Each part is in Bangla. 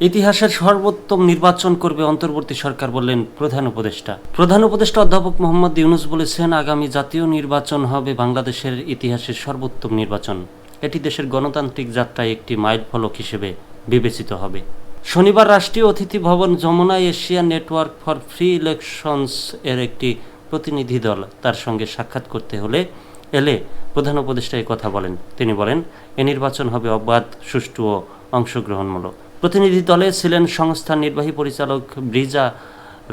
ইতিহাসের সর্বোত্তম নির্বাচন করবে অন্তর্বর্তী সরকার বললেন প্রধান উপদেষ্টা। প্রধান উপদেষ্টা অধ্যাপক মোহাম্মদ ইউনুস বলেছেন, আগামী জাতীয় নির্বাচন হবে বাংলাদেশের ইতিহাসের সর্বোত্তম নির্বাচন। এটি দেশের গণতান্ত্রিক যাত্রায় একটি মাইল ফলক হিসেবে বিবেচিত হবে। শনিবার রাষ্ট্রীয় অতিথি ভবন Jamuna Asia network for free elections এর একটি প্রতিনিধি দল তার সঙ্গে সাক্ষাৎ করতে হলে এলে প্রধান উপদেষ্টা কথা বলেন। তিনি বলেন, এ নির্বাচন হবে অবাধ, সুষ্ঠু ও অংশগ্রহণমূলক। প্রতিনিধি দলে ছিলেন সংস্থার নির্বাহী পরিচালক ব্রিজা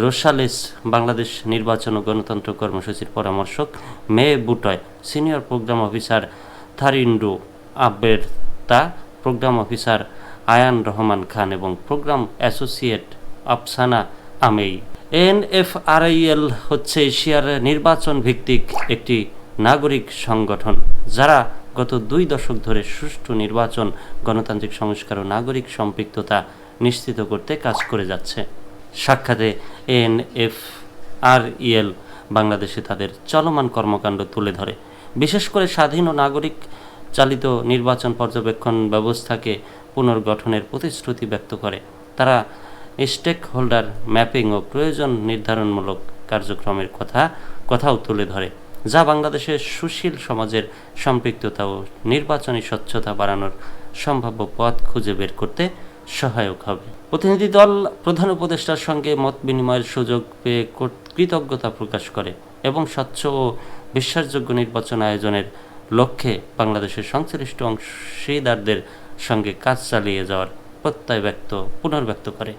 রোসালেস বাংলাদেশ নির্বাচন ও গণতন্ত্র কর্মসূচির পরামর্শক মে বুটয়, senior program officer Tharindu Abeyrathna program officer Ayan Rahman Khan এবং প্রোগ্রাম অ্যাসোসিয়েট আফসানা আমেই। এনএফআরআইএল হচ্ছে এশিয়ার নির্বাচন ভিত্তিক একটি নাগরিক সংগঠন, যারা গত দুই দশক ধরে সুষ্ঠু নির্বাচন, গণতান্ত্রিক সংস্কার ও নাগরিক সম্পৃক্ততা নিশ্চিত করতে কাজ করে যাচ্ছে। সাক্ষাতে এনএফ আর ইএল বাংলাদেশে তাদের চলমান কর্মকাণ্ড তুলে ধরে। বিশেষ করে স্বাধীন ও নাগরিক চালিত নির্বাচন পর্যবেক্ষণ ব্যবস্থাকে পুনর্গঠনের প্রতিশ্রুতি ব্যক্ত করে। তারা স্টেক হোল্ডার ম্যাপিং ও প্রয়োজন নির্ধারণমূলক কার্যক্রমের কথা, কথাও তুলে ধরে। যা বাংলাদেশের সুশীল সমাজের সম্পৃক্ততা ও নির্বাচনী স্বচ্ছতা বাড়ানোর সম্ভাব্য পথ খুঁজে বের করতে সহায়ক হবে। প্রতিনিধি দল প্রধান উপদেষ্টার সঙ্গে মত বিনিময়ের সুযোগ পেয়ে কৃতজ্ঞতা প্রকাশ করে এবং স্বচ্ছ ও বিশ্বাসযোগ্য নির্বাচন আয়োজনের লক্ষ্যে বাংলাদেশের সংশ্লিষ্ট অংশীদারদের সঙ্গে কাজ চালিয়ে যাওয়ার প্রত্যয় ব্যক্ত পুনর্ব্যক্ত করে।